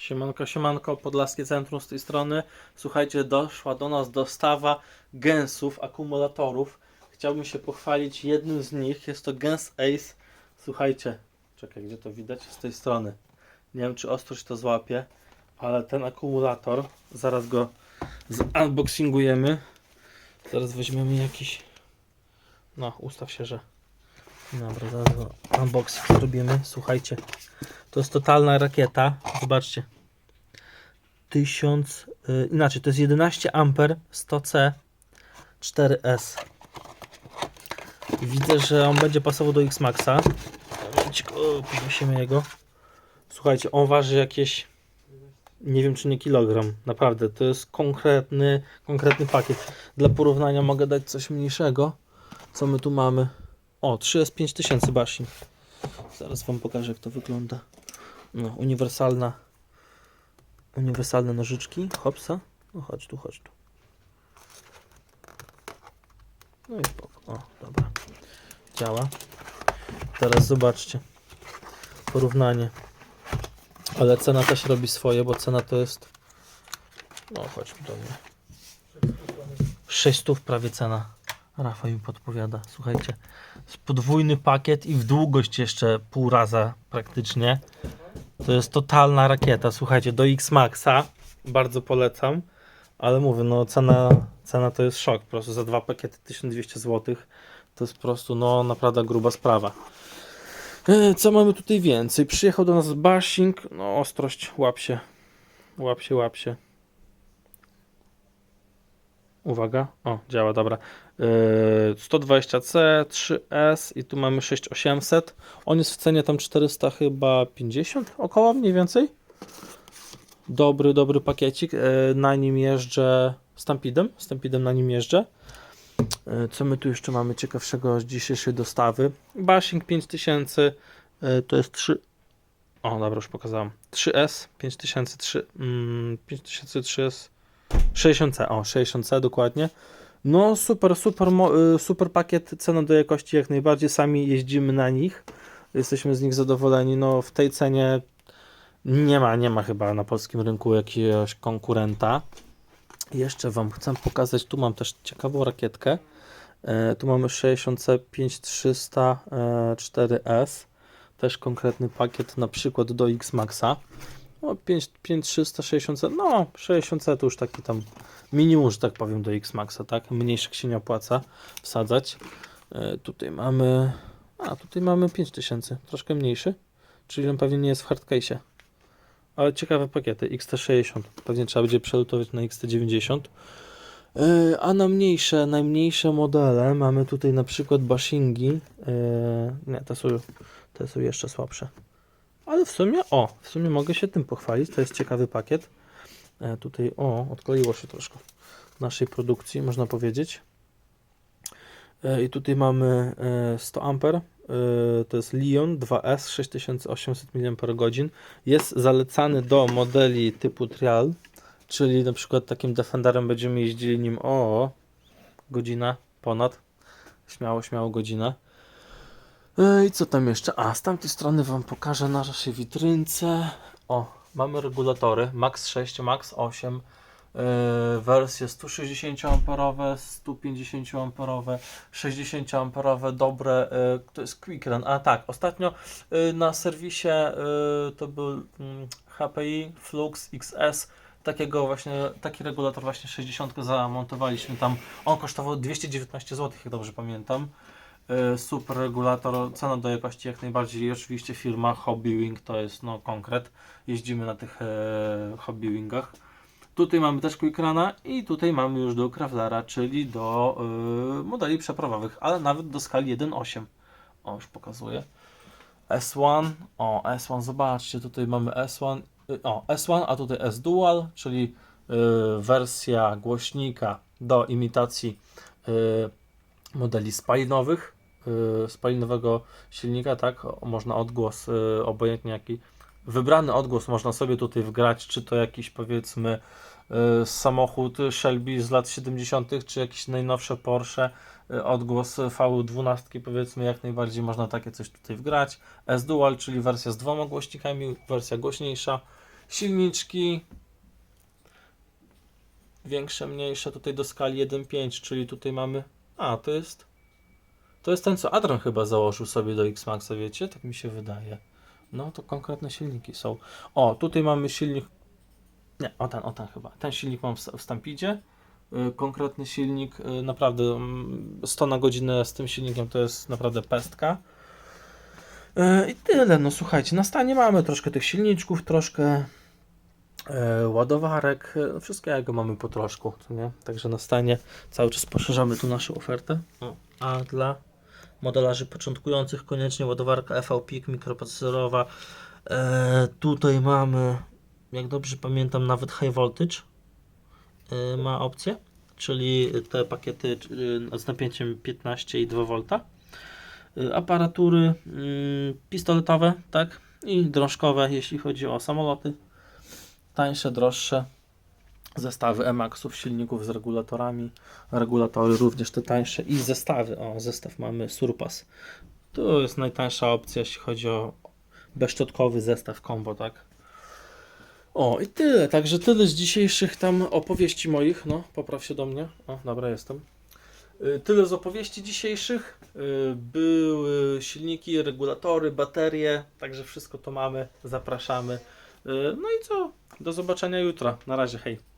Siemanko, siemanko, Podlaskie Centrum z tej strony. Słuchajcie, doszła do nas dostawa gęsów, akumulatorów. Chciałbym się pochwalić jednym z nich, jest to Gens Ace. Słuchajcie, czekaj, gdzie to widać? Z tej strony. Nie wiem, czy ostrość to złapie, ale ten akumulator, zaraz go unboxingujemy. Zaraz weźmiemy jakiś... No, ustaw się, że... Dobra, zaraz unboxing zrobimy. Słuchajcie, to jest totalna rakieta. Zobaczcie. 1000, y, inaczej, to jest 11 amper 100C 4S. I Widzę, że on będzie pasował do X-Maxa. Podnosimy jego. Słuchajcie, on waży jakieś nie wiem czy nie kilogram. Naprawdę, to jest konkretny, konkretny pakiet. Dla porównania mogę dać coś mniejszego. Co my tu mamy? O, 3S 5000 bashing. Zaraz wam pokażę jak to wygląda. No, uniwersalna uniwersalne nożyczki. Hopsa. No chodź tu, chodź tu. No i spoko. O, dobra. Działa. Teraz zobaczcie. Porównanie. Ale cena też robi swoje, bo cena to jest... No chodź do mnie. 600 prawie cena. Rafał mi podpowiada. Słuchajcie, podwójny pakiet i w długość jeszcze pół raza praktycznie. To jest totalna rakieta. Słuchajcie, do X-Maxa bardzo polecam. Ale mówię, no cena, cena to jest szok. Po prostu za dwa pakiety 1200 zł. To jest po prostu no naprawdę gruba sprawa. E, Co mamy tutaj więcej? Przyjechał do nas bashing. No ostrość, łap się. Łap się, łap się. Uwaga. O, działa, dobra. Yy, 120C, 3S i tu mamy 6800. On jest w cenie tam 400 chyba 50 około mniej więcej. Dobry, dobry pakiecik. Yy, na nim jeżdżę Stampidem. Stampidem na nim jeżdżę. Yy, Co my tu jeszcze mamy ciekawszego z dzisiejszej dostawy? Bashing 5000 yy, to jest 3. O, dobra, już pokazałem. 3S 5003 mm, 5003S 60C, o 60C dokładnie. No super, super, y, super pakiet cena do jakości jak najbardziej. Sami jeździmy na nich. Jesteśmy z nich zadowoleni. No w tej cenie nie ma, nie ma chyba na polskim rynku jakiegoś konkurenta. Jeszcze Wam chcę pokazać, tu mam też ciekawą rakietkę. E, tu mamy 60C 5300 e, 4S. Też konkretny pakiet na przykład do X-Maxa. No 5, 5360, no 60 to już taki tam minimum, że tak powiem do X-Maxa, tak? Mniejszych się nie opłaca wsadzać. E, tutaj mamy, a tutaj mamy 5000, troszkę mniejszy, czyli on pewnie nie jest w hardcase'ie. Ale ciekawe pakiety, XT60, pewnie trzeba będzie przelutować na XT90. E, A na mniejsze, najmniejsze modele mamy tutaj na przykład bashingi. E, Nie, te są, te są jeszcze słabsze. Ale w sumie, o, w sumie mogę się tym pochwalić. To jest ciekawy pakiet. E, tutaj, o, odkleiło się troszkę naszej produkcji, można powiedzieć. E, I tutaj mamy e, 100 A. E, to jest Lion 2S 6800 mAh. Jest zalecany do modeli typu trial, czyli na przykład takim Defenderem będziemy jeździli nim o godzina ponad. Śmiało, śmiało godzina. I co tam jeszcze? A, z tamtej strony Wam pokażę na naszej witrynce. O, mamy regulatory Max 6, Max 8, e, wersje 160 amperowe, 150 amperowe, 60 amperowe, dobre, e, to jest Quick Run. A tak, ostatnio e, na serwisie e, to był mm, HPI Flux XS. Takiego właśnie, taki regulator właśnie 60 zamontowaliśmy tam. On kosztował 219 zł, jak dobrze pamiętam. E, super regulator, cena do jakości jak najbardziej oczywiście firma Hobby Wing to jest no konkret, jeździmy na tych e, Hobby Wingach. Tutaj mamy też Quickrana i tutaj mamy już do Kravlera, czyli do e, modeli przeprawowych, ale nawet do skali 1.8. O, już pokazuję. S1, o S1, zobaczcie, tutaj mamy S1, y, o S1, a tutaj S Dual, czyli y, wersja głośnika do imitacji y, modeli spalinowych, y, spalinowego silnika, tak, można odgłos, y, obojętnie jaki, wybrany odgłos można sobie tutaj wgrać, czy to jakiś powiedzmy y, samochód Shelby z lat 70., czy jakiś najnowsze Porsche, y, odgłos V12 powiedzmy, jak najbardziej można takie coś tutaj wgrać. S-Dual, czyli wersja z dwoma głośnikami, wersja głośniejsza, Silniczki większe, mniejsze, tutaj do skali 1.5, czyli tutaj mamy, a to jest, to jest ten co Adron chyba założył sobie do X-Maxa, wiecie, tak mi się wydaje. No to konkretne silniki są. O, tutaj mamy silnik, nie, o ten, o ten chyba, ten silnik mam w, Stampidzie, Y, konkretny silnik, y, naprawdę mm, 100 na godzinę z tym silnikiem to jest naprawdę pestka. Y, I tyle, no słuchajcie, na stanie mamy troszkę tych silniczków, troszkę ładowarek, e, wszystkiego mamy po troszku, nie? Także na stanie cały czas poszerzamy tu naszą ofertę. A dla modelarzy początkujących koniecznie ładowarka EV-PIK mikroprocesorowa. E, tutaj mamy, jak dobrze pamiętam, nawet high voltage e, ma opcję, czyli te pakiety e, z napięciem 15 i 2 V. E, aparatury mm, pistoletowe, tak? I drążkowe, jeśli chodzi o samoloty tańsze, droższe zestawy Emaxów, silników z regulatorami, regulatory również te tańsze i zestawy, o zestaw mamy Surpass, to jest najtańsza opcja jeśli chodzi o bezszczotkowy zestaw combo, tak? O i tyle, także tyle z dzisiejszych tam opowieści moich, no popraw się do mnie, o dobra jestem. Y, Tyle z opowieści dzisiejszych. Y, Były silniki, regulatory, baterie, także wszystko to mamy. Zapraszamy. Y, No i co? Do zobaczenia jutro. Na razie, hej.